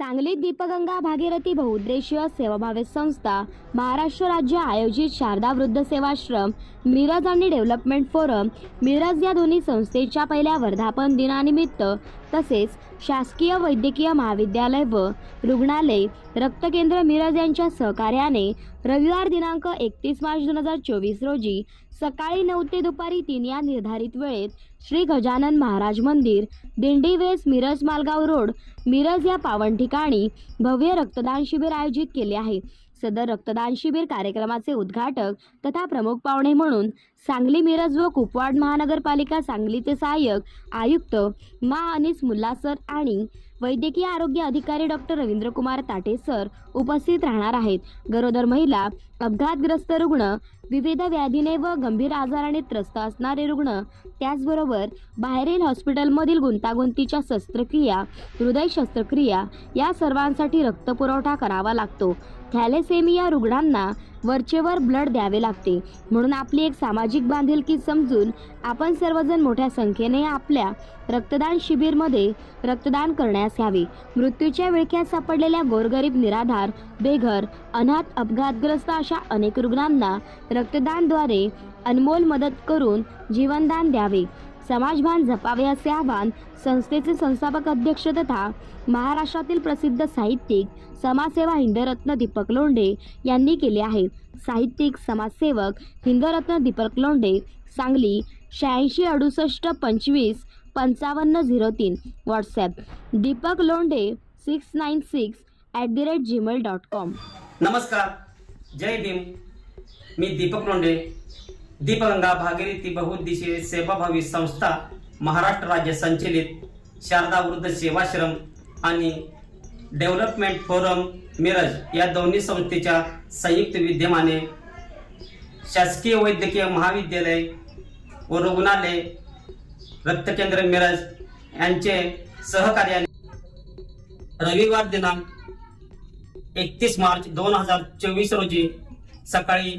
सांगलीत दीपगंगा भागीरथी बहुउद्देशीय सेवाभावी संस्था महाराष्ट्र राज्य आयोजित शारदा वृद्ध सेवाश्रम मिरज आणि डेव्हलपमेंट फोरम मिरज या दोन्ही संस्थेच्या पहिल्या वर्धापन दिनानिमित्त तसेच शासकीय वैद्यकीय महाविद्यालय व रुग्णालय रक्तकेंद्र मिरज यांच्या सहकार्याने रविवार दिनांक एकतीस मार्च दोन हजार चोवीस रोजी सकाळी नऊ ते दुपारी तीन या निर्धारित वेळेत श्री गजानन महाराज मंदिर दिंडी वेस मिरज मालगाव रोड मिरज या पावन ठिकाणी भव्य रक्तदान शिबिर आयोजित केले आहे. सदर रक्तदान शिबिर कार्यक्रमाचे उद्घाटक तथा प्रमुख पाहुणे म्हणून सांगली मिरज व कुपवाड महानगरपालिका सांगलीचे सहाय्यक आयुक्त मा अनिस मुल्ला सर आणि वैद्यकीय आरोग्य अधिकारी डॉक्टर रवींद्रकुमार ताटे सर उपस्थित राहणार आहेत. गरोदर महिला अपघातग्रस्त रुग्ण विविध व्याधीने व गंभीर आजाराने त्रस्त असणारे रुग्ण त्याचबरोबर बाहेरील हॉस्पिटलमधील गुंतागुंतीच्या शस्त्रक्रिया हृदय शस्त्रक्रिया या सर्वांसाठी रक्तपुरवठा करावा लागतो. थॅलेसेमिया रुग्णांना वरचेवर ब्लड द्यावे लागते. म्हणून आपली एक सामाजिक बांधिलकी समजून आपण सर्वजण मोठ्या संख्येने आपल्या रक्तदान शिबिरमध्ये रक्तदान करण्यास यावे. मृत्यूच्या विळख्यात सापडलेल्या गोरगरीब निराधार बेघर अनाथ अपघातग्रस्त अशा अनेक रुग्णांना रक्तदानद्वारे अनमोल मदत करून जीवनदान द्यावे. समाजभान जपावे असे आवाहन संस्थेचे संस्थापक अध्यक्ष तथा महाराष्ट्रातील प्रसिद्ध साहित्यिक समाजसेवा हिंदरत्न दीपक लोंढे यांनी केले आहे. साहित्यिक समाजसेवक हिंदरत्न दीपक लोंढे सांगली शहाऐंशी अडुसष्ट पंचवीस पंचावन्न झिरो तीन WhatsApp Deepak Londhe six nine six at the rate Gmail dot com. नमस्कार. जय भीम. मी दीपक लोंढे. दीपगंगा भागीरथी बहुउद्देशीय सेवाभावी संस्था महाराष्ट्र राज्य संचलित शारदा वृद्ध सेवाश्रम आणि डेव्हलपमेंट फोरम मिरज या दोन्ही संस्थेच्या संयुक्त विद्यमाने शासकीय वैद्यकीय महाविद्यालय व रुग्णालय रक्तकेंद्र मिरज यांचे सहकार्याने रविवार दिनांक एकतीस मार्च दोन हजार चोवीस रोजी सकाळी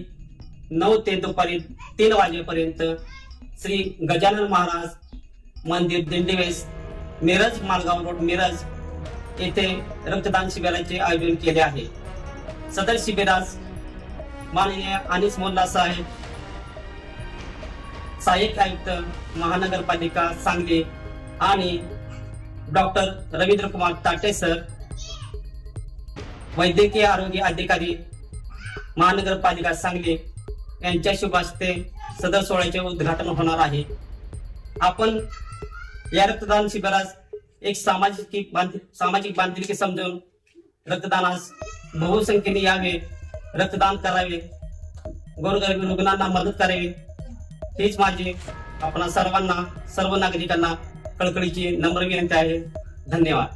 नऊ ते दुपारी तीन वाजेपर्यंत श्री गजानन महाराज मंदिर दिंडीवेस मिरज मालगाव रोड मिरज येथे रक्तदान शिबिराचे आयोजन केले आहे. सदर शिबिरास माननीय अनिस मोल्ला साहेब सहाय्यक आयुक्त महानगरपालिका सांगली आणि डॉक्टर रवींद्र कुमार ताटे सर वैद्यकीय आरोग्य अधिकारी महानगरपालिका सांगली यांच्या शुभ सदर सोहळ्याचे उद्घाटन होणार आहे. आपण या रक्तदान शिबिरास एक सामाजिक बांध सामाजिक बांधिलकी समजून रक्तदानास बहुसंख्येने यावे रक्तदान करावे गोरगरीब रुग्णांना मदत करावी. हेच माझे आपणा सर्वांना सर्व नागरिकांना कळकळीची नम्र विनंती आहे. धन्यवाद.